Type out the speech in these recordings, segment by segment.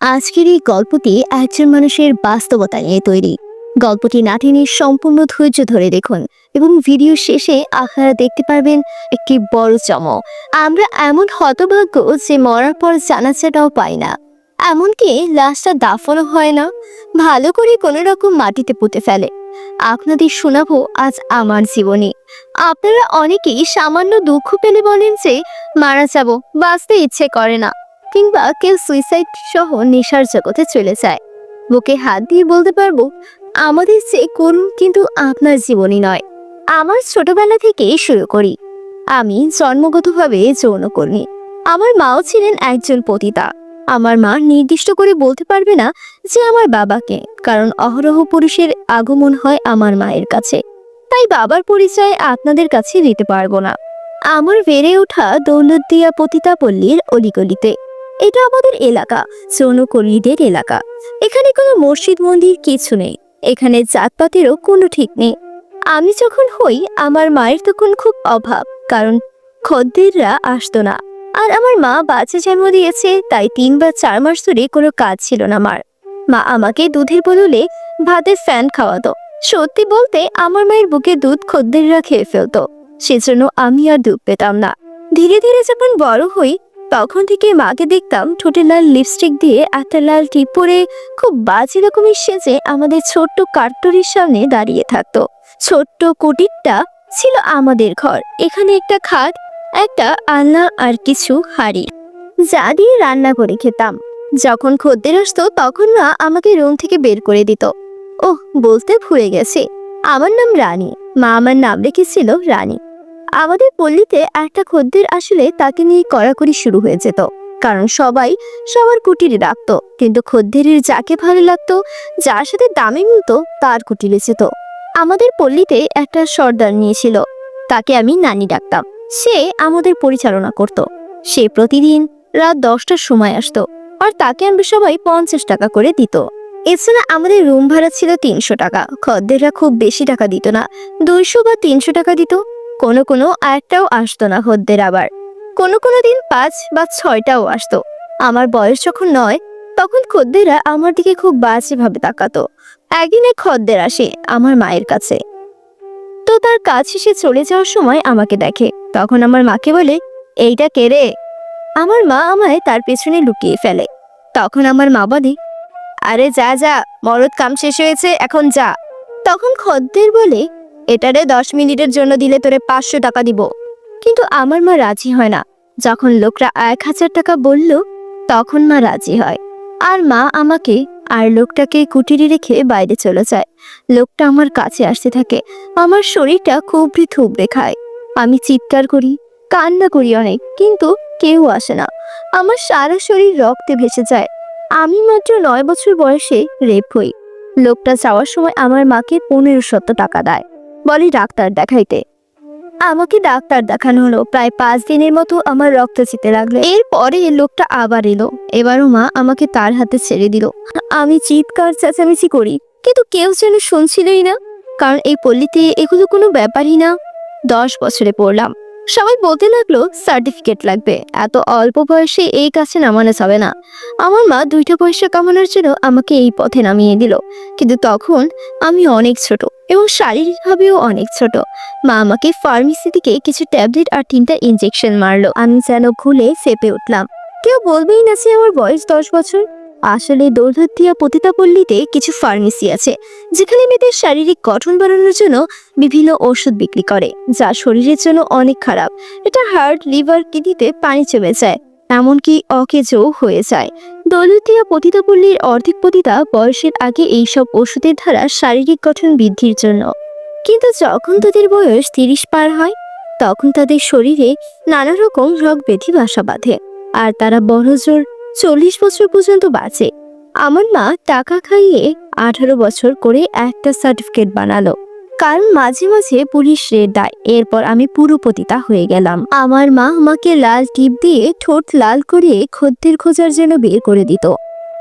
আজকের এই গল্পটি একজন মানুষের বাস্তবতা নিয়ে তৈরি। গল্পটি নাটিনীর সম্পূর্ণ ধৈর্য ধরে দেখুন এবং ভিডিও শেষে আপনারা দেখতে পারবেন একটি বড় চমক। আমরা এমন হতভাগ্য যে মরার পর জানাজাটাও পাই না। এমনকি লাশটা দাফনও হয় না। ভালো করে কোনো রকম মাটিতে পুঁতে ফেলে। আপনাদের শোনাবো আজ আমার জীবনী। আপনারা অনেকেই সামান্য দুঃখ পেলে বলেন যে, মারা যাব, বাঁচতে ইচ্ছে করে না। কিংবা কেউ সুইসাইড সহ নেশার জগতে চলে যায়। বুকে হাত দিয়ে বলতে পারব, আমাদের যে করুন কিন্তু আপনার জীবনী নয়। আমার ছোটবেলা থেকেই শুরু করি। আমি জন্মগতভাবে যৌনকর্মী আমার মাও ছিলেন একজন পতিতা। আমার মা নির্দিষ্ট করে বলতে পারবে না যে আমার বাবাকে, কারণ অহরহ পুরুষের আগমন হয় আমার মায়ের কাছে। তাই বাবার পরিচয় আপনাদের কাছে দিতে পারব না। আমার বেড়ে ওঠা দৌলতদিয়া পতিতা পল্লীর অলিগলিতে। এটা আমাদের এলাকা যৌনকর্মীদের এলাকা। এখানে কোনো মসজিদ, মন্দির কিছু নেই। এখানে জাতপাতেরও কোনো ঠিক নেই। আমি যখন হই, আমার মায়ের তখন খুব অভাব, কারণ খদ্দেররা আসতো না। আর আমার মা বাচ্চা জন্ম দিয়েছে, তাই তিন বা চার মাস ধরে কোনো কাজ ছিল না মার। মা আমাকে দুধের বদলে ভাতের ফ্যান খাওয়াতো। সত্যি বলতে, আমার মায়ের বুকে দুধ খদ্দেররা খেয়ে ফেলতো। সেজন্য আমি আর দুধ পেতাম না। ধীরে ধীরে যখন বড় হই তখন থেকে মাকে দেখতাম ঠোঁটে লাল লিপস্টিক দিয়ে একটা লাল টিপ পরে খুব বাজে রকমের সেজে আমাদের ছোট্ট কার্টুরির সামনে দাঁড়িয়ে থাকতো। ছোট্ট কুটিরটা ছিল আমাদের ঘর। এখানে একটা খাট, একটা আলনা আর কিছু হাড়ি যা দিয়ে রান্না করে খেতাম। যখন খদ্দের আসতো তখন মা আমাকে রুম থেকে বের করে দিত। ওহ, বলতে ভুলে গেছে। আমার নাম রানী। মা আমার নাম রেখেছিল রানী। আমাদের পল্লীতে একটা খদ্দের আসলে তাকে নিয়ে কড়াকড়ি শুরু হয়ে যেত। কারণ সবাই সবার কুটিরে রাখতো কিন্তু খদ্দেরের যাকে ভালো লাগতো, যার সাথে দামে মিলতো, তার কুটিরে যেত। আমাদের পল্লীতে একটা সর্দার নিয়েছিল, তাকে আমি নানি ডাকতাম। সে আমাদের পরিচালনা করত। সে প্রতিদিন রাত দশটার সময় আসতো, আর তাকে আমরা সবাই পঞ্চাশ টাকা করে দিত। এছাড়া আমাদের রুম ভাড়া ছিল তিনশো টাকা, খদ্দেররা খুব বেশি টাকা দিত না, দুইশো বা তিনশো টাকা দিত। কোনো কোনো একটাও আসতো না খদ্দের আবার। কোনো কোনো দিন পাঁচ বা ছয়টাও আসতো। আমার বয়স যখন নয়, তখন খদ্দেরা আমার দিকে খুব বাজেভাবে তাকাতো। একদিন এক খদ্দের আসে আমার মায়ের কাছে। তো তার কাজ শেষে চলে যাওয়ার সময় আমাকে দেখে। তখন আমার মাকে বলে, এইটা কে রে? আমার মা আমায় তার পেছনে লুকিয়ে ফেলে। তখন আমার মা বলে, আরে যা যা, মরদ কাম শেষ হয়েছে, এখন যা। তখন খদ্দের বলে এটারে দশ মিনিটের জন্য দিলে তোরে পাঁচশো টাকা দিব। কিন্তু আমার মা রাজি হয় না। যখন লোকরা এক হাজার টাকা বলল, তখন মা রাজি হয়। আর মা আমাকে আর লোকটাকে কুটিরে রেখে বাইরে চলে যায়। লোকটা আমার কাছে আসতে থাকে। আমার শরীরটা খুবই থুবড়ে খায়। আমি চিৎকার করি, কান্না করি অনেক, কিন্তু কেউ আসে না। আমার সারা শরীর রক্তে ভেসে যায়। আমি মাত্র নয় বছর বয়সে রেপ হই। লোকটা যাওয়ার সময় আমার মাকে পনেরো শত টাকা দেয়। বলে ডাক্তার দেখাইতে। আমাকে ডাক্তার দেখানো হলো। প্রায় পাঁচ দিনের মতো আমার রক্ত চিতে লাগল। এরপরে লোকটা আবার এলো। এবারও মা আমাকে তার হাতে ছেড়ে দিল। আমি চিৎকার, চেঁচামেচি করি, কিন্তু কেউ যেন শুনছিলই না। কারণ এই পল্লীতে এগুলো কোনো ব্যাপারই না। দশ বছরে পড়লাম। সবাই বলতে লাগল, সার্টিফিকেট লাগবে। এত অল্প বয়সে এই কাছে নামানো যাবে না। আমার মা দুইটা পয়সা কামানোর জন্য আমাকে এই পথে নামিয়ে দিল। কিন্তু তখন আমি অনেক ছোট এবং শারীরিকভাবেও অনেক ছোট। মা আমাকে ফার্মেসি থেকে কিছু ট্যাবলেট আর তিনটা ইঞ্জেকশন মারলো। আমি যেন খুলে চেপে উঠলাম। কেউ বলবেই না যে আমার বয়স দশ বছর। আসলে দৌলতদিয়া পতিতাপল্লীতে কিছু ফার্মেসি আছে, যেখানে মেয়েদের শারীরিক গঠন বাড়ানোর জন্য বিভিন্ন ওষুধ বিক্রি করে, যা শরীরের জন্য অনেক খারাপ। এটা হার্ট, লিভার কিডনিতে পানি জমে যায়, এমনকি অকেজও হয়ে যায়। দৌলতিয়া পতিতাপল্লীর অর্ধেক পতিতা বয়সের আগে এইসব ওষুধের দ্বারা শারীরিক গঠন বৃদ্ধির জন্য। কিন্তু যখন তাদের বয়স তিরিশ পার হয়, তখন তাদের শরীরে নানা রকম রোগ ব্যাধি বাসা বাঁধে, আর তারা বড় জোর চল্লিশ বছর পর্যন্ত বাঁচে। আমার মা টাকা খাইয়ে আঠারো বছর করে একটা সার্টিফিকেট বানালো। কারণ মাঝে মাঝে পুলিশ রেড দেয়, এরপর আমি পুরো পতিতা হয়ে গেলাম। আমার মা আমাকে লাল টিপ দিয়ে ঠোঁট লাল করে খদ্দের খোঁজার জন্য বের করে দিত।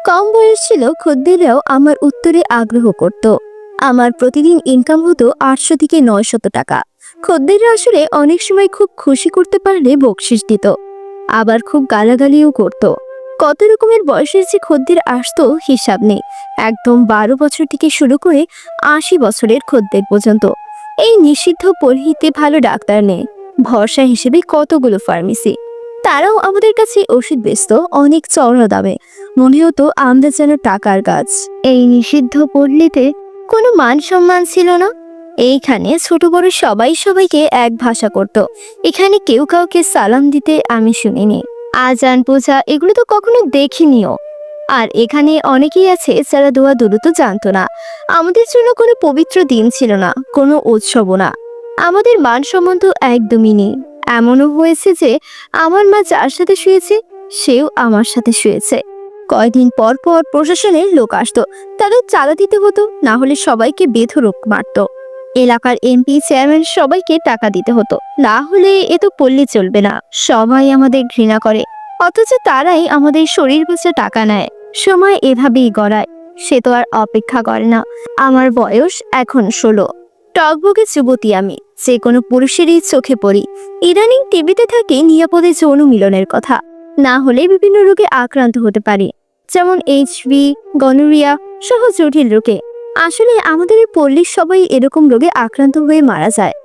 কম বয়স ছিল, খদ্দেররাও আমার উত্তরে আগ্রহ করত। আমার প্রতিদিন ইনকাম হতো আটশো থেকে নয়শত টাকা। খদ্দেররা আসলে অনেক সময় খুব খুশি করতে পারলে বকশিস দিত। আবার খুব গালাগালিও করত। কত রকমের বয়সের যে খদ্দের আসতো হিসাব নেই। একদম বারো বছর থেকে শুরু করে আশি বছরের খদ্দের পর্যন্ত। এই নিষিদ্ধ পরিহিতে ভালো ডাক্তার নেই। ভরসা হিসেবে কতগুলো ফার্মেসি। তারাও আমাদের কাছে ওষুধ বেচত, অনেক চড়া দামে। মনে হতো আমরা যেন টাকার গাছ। এই নিষিদ্ধ পল্লীতে কোনো মান সম্মান ছিল না। এইখানে ছোট বড় সবাই সবাইকে এক ভাষা করত। এখানে কেউ কাউকে সালাম দিতে আমি শুনিনি। আজান, পূজা এগুলো তো কখনো দেখিনি আর এখানে অনেকেই আছে যারা দোয়া দ্রুত জানতো না। আমাদের জন্য কোনো পবিত্র দিন ছিল না, কোনো উৎসবও না। আমাদের মান সম্বন্ধ একদমই নেই। এমনও হয়েছে যে, আমার মা যার সাথে শুয়েছে, সেও আমার সাথে শুয়েছে। কয়দিন পর পর প্রশাসনের লোক আসতো, তাদের চাঁদা দিতে হতো, না হলে সবাইকে বেধরক মারতো। এলাকার এমপি চেয়ারম্যান সবাইকে টাকা দিতে হতো। না হলে এ তো পল্লী চলবে না। সবাই আমাদের ঘৃণা করে। অথচ তারাই আমাদের শরীর বুঝে টাকা নেয়। সময় এভাবেই গড়ায়। সে তো আর অপেক্ষা করে না। আমার বয়স এখন ষোলো। টকবকে যুবতী আমি। যে কোনো পুরুষেরই চোখে পড়ি। ইদানিং টিভিতে থাকে নিরাপদে যৌন মিলনের কথা। না হলে বিভিন্ন রোগে আক্রান্ত হতে পারে। যেমন এইচভি গনোরিয়া সহ জটিল রোগে। আসলে আমাদের এই পল্লীর সবাই এরকম রোগে আক্রান্ত হয়ে মারা যায়।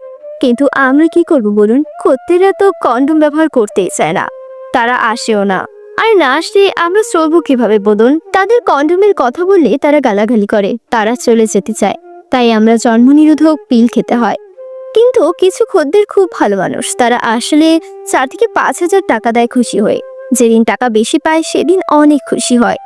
কিন্তু আমরা কি করব বলুন? খদ্দেররা তো কন্ডম ব্যবহার করতেই চায় না। তারা আসেও না। আর না আসলে আমরা চলবো কীভাবে বলুন? তাদের কন্ডোমের কথা বললে তারা গালাগালি করে। তারা চলে যেতে চায়। তাই আমরা জন্ম নিরোধক পিল খেতে হয়। কিন্তু কিছু খদ্দের খুব ভালো মানুষ। তারা আসলে চার থেকে পাঁচ হাজার টাকা দেয় খুশি হয়ে। যেদিন টাকা বেশি পায় সেদিন অনেক খুশি হয়।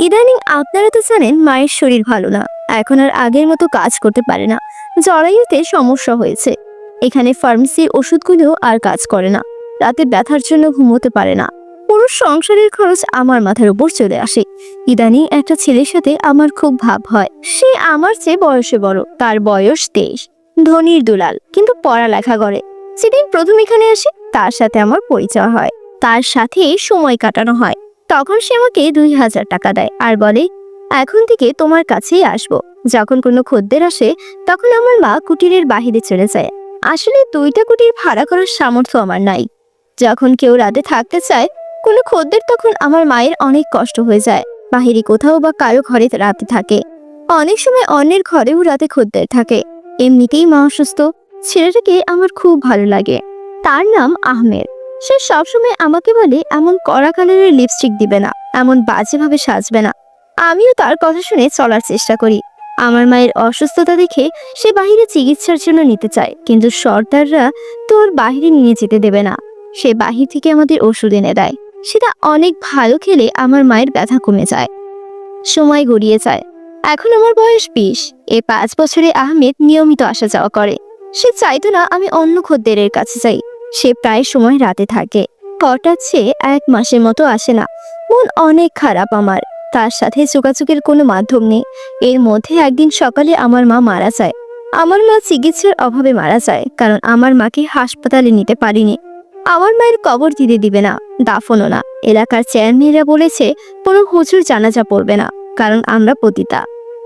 ইদানিং আপনারা তো জানেন মায়ের শরীর ভালো না। এখন আর আগের মতো কাজ করতে পারে না। জরায়ুতে সমস্যা হয়েছে। এখানে ফার্মেসির ওষুধগুলো আর কাজ করে না। রাতে ব্যথার জন্য ঘুমোতে পারে না। পুরো সংসারের খরচ আমার মাথার উপর চলে আসে। ইদানিং একটা ছেলের সাথে আমার খুব ভাব হয়। সে আমার চেয়ে বয়সে বড়। তার বয়স তেইশ। ধনির দুলাল, কিন্তু পড়ালেখা করে। যেদিন প্রথম এখানে আসে, তার সাথে আমার পরিচয় হয়। তার সাথে সময় কাটানো হয়। তখন সে আমাকে দুই হাজার টাকা দেয় আর বলে এখন থেকে তোমার কাছেই আসব। যখন কোনো খদ্দের আসে, তখন আমার মা কুটিরের বাহিরে চলে যায়। আসলে দুইটা কুটির ভাড়া করার সামর্থ্য আমার নাই। যখন কেউ রাতে থাকতে চায়, কোনো খদ্দের তখন আমার মায়ের অনেক কষ্ট হয়ে যায়। বাহিরে কোথাও বা কারও ঘরে রাতে থাকে। অনেক সময় অন্যের ঘরেও রাতে খদ্দের থাকে। এমনিতেই মা অসুস্থ। ছেলেটাকে আমার খুব ভালো লাগে। তার নাম আহমেদ। সে সবসময় আমাকে বলে, এমন কড়া কালারের লিপস্টিক দিবে না। এমন বাজেভাবে সাজবে না। আমিও তার কথা শুনে চলার চেষ্টা করি। আমার মায়ের অসুস্থতা দেখে সে বাহিরে চিকিৎসার জন্য নিতে চায়, কিন্তু সর্দাররা তো বাহিরে নিয়ে যেতে দেবে না। সে বাহির থেকে আমাদের ওষুধ এনে দেয়। সেটা অনেক ভালো খেলে আমার মায়ের ব্যথা কমে যায়। সময় গড়িয়ে যায়। এখন আমার বয়স বিশ। এ পাঁচ বছরে আহমেদ নিয়মিত আসা যাওয়া করে। সে চাইতো না আমি অন্য খদ্দেরের কাছে যাই। সে প্রায় সময় রাতে থাকে। হঠাৎ সে এক মাসের মতো আসে না। মন অনেক খারাপ আমার। তার সাথে যোগাযোগের কোনো মাধ্যম নেই। এর মধ্যে একদিন সকালে আমার মা মারা যায়। আমার মা চিকিৎসার অভাবে মারা যায়, কারণ আমার মাকে হাসপাতালে নিতে পারিনি। আমার মায়ের কবর দিতে দিবে না, দাফনও না। এলাকার চেয়ারম্যানরা বলেছে, কোনো হুজুর জানাজা পড়বে না, কারণ আমরা পতিতা।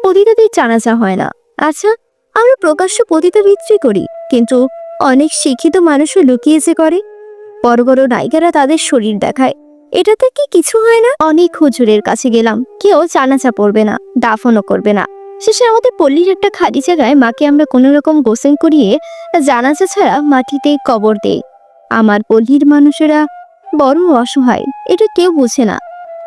পতিতাদের জানাজা হয় না। আচ্ছা আমরা প্রকাশ্য পতিতা বিক্রি করি, কিন্তু অনেক শিক্ষিত মানুষও লুকিয়ে যে করে বড় বড় নায়িকারা তাদের শরীর দেখায়। এটাতে কি কিছু হয় না? অনেক হুজুরের কাছে গেলাম। কেউ জানাজা পড়বে না, দাফনও করবে না। শেষে আমাদের পল্লীর একটা খালি জায়গায় মাকে আমরা কোনো রকম গোসেন করিয়ে জানাজা ছাড়া মাটিতে কবর দেই। আমার পল্লীর মানুষেরা বড় অসহায়, এটা কেউ বোঝে না।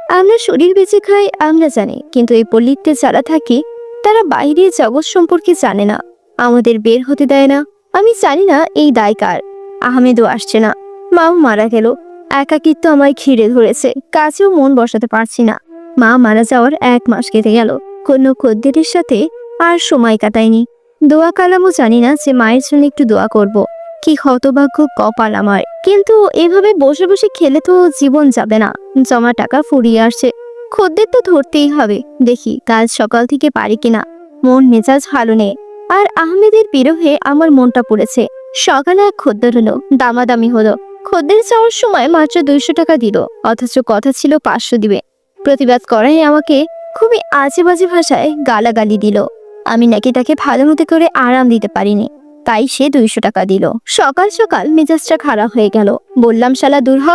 আমরা শরীর বেঁচে খাই, আমরা জানি, কিন্তু এই পল্লীতে যারা থাকে, তারা বাইরের জগৎ সম্পর্কে জানে না। আমাদের বের হতে দেয় না। আমি জানি না এই দায় কার। আহমেদও আসছে না। মাও মারা গেল। একাকিত্ব আমায় ঘিরে ধরেছে। কাছেও মন বসাতে পারছি না। মা মারা যাওয়ার এক মাস কেটে গেল। কোনো খদ্দেরের সাথে আর সময় কাটায়নি। দোয়া কালামও জানি না যে মায়ের জন্য একটু দোয়া করব। কি হতভাগ্য কপাল আমার। কিন্তু এভাবে বসে বসে খেলে তো জীবন যাবে না। জমা টাকা ফুরিয়ে আসছে। খদ্দের তো ধরতেই হবে। দেখি কাল সকাল থেকে পারি কিনা। মন মেজাজ ভালো নেই। আর আহমেদের বিরোহে আমার মনটা পড়েছে। সকালে এক খদ্দের হলো। দামাদামি হলো। খদ্দের চাওয়ার সময় মাত্র দুইশো টাকা দিল। অথচ কথা ছিল পাঁচশো দিবে। প্রতিবাদ করাই আমাকে খুবই আজে বাজে ভাষায় গালাগালি দিল। আমি নাকি তাকে ভালো মতো করে আরাম দিতে পারিনি। তাই সে দুইশো টাকা দিল। সকাল সকাল মেজাজটা খারাপ হয়ে গেল। বললাম, শালা দূর হ।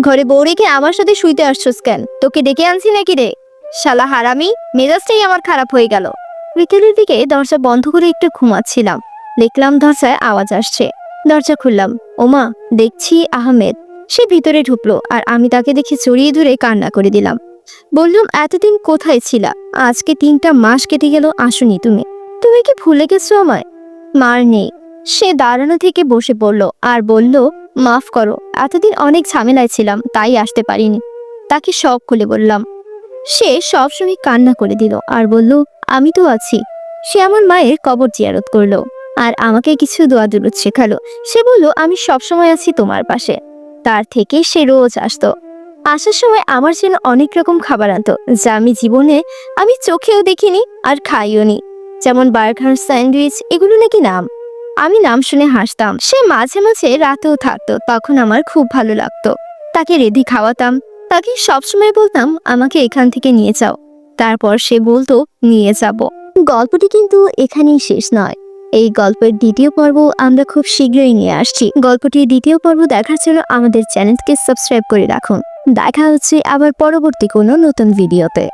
ঘরে বউ রেখে আমার সাথে শুইতে আসছোস কেন? তোকে ডেকে আনছি নাকি রে? শালা হারামি, মেজাজটাই আমার খারাপ হয়ে গেল। বিকেলের দিকে দরজা বন্ধ করে একটু ঘুমাচ্ছিলাম। দেখলাম দরজায় আওয়াজ আসছে। দরজা খুললাম। ওমা, দেখছি আহমেদ। সে ভিতরে ঢুকলো আর আমি তাকে দেখে চড়িয়ে ধরে কান্না করে দিলাম। বললাম, এতদিন কোথায় ছিলা? আজকে তিনটা মাস কেটে গেল, আসুনি তুমি। তুমি কি ভুলে গেছো আমায়? মার নেই। সে দাঁড়ানো থেকে বসে পড়ল আর বলল, মাফ করো, এতদিন অনেক ঝামেলায় ছিলাম, তাই আসতে পারিনি। তাকে সব খুলে বললাম। সে সবসময় কান্না করে দিল আর বলল, আমি তো আছি। সে আমার মায়ের কবর জিয়ারত করল। আর আমাকে কিছু দোয়া দুরুদ শেখালো। সে বলল, আমি সবসময় আছি তোমার পাশে। তার থেকে সে রোজ আসতো। আসার সময় আমার জন্য অনেক রকম খাবার আনতো, যা আমি জীবনে আমি চোখেও দেখিনি আর খাইও নি। যেমন বার্গার, স্যান্ডউইচ, এগুলো নাকি নাম। আমি নাম শুনে হাসতাম। সে মাঝে মাঝে রাতেও থাকতো, তখন আমার খুব ভালো লাগতো। তাকে রেডি খাওয়াতাম। তাকে সবসময় বলতাম, আমাকে এখান থেকে নিয়ে যাও। তারপর সে বলতো, নিয়ে যাব। গল্পটি কিন্তু এখানেই শেষ নয়। এই গল্পের দ্বিতীয় পর্ব আমরা খুব শীঘ্রই নিয়ে আসছি। গল্পটির দ্বিতীয় পর্ব দেখার জন্য আমাদের চ্যানেলকে সাবস্ক্রাইব করে রাখুন। দেখা হচ্ছে আবার পরবর্তী কোনো নতুন ভিডিওতে।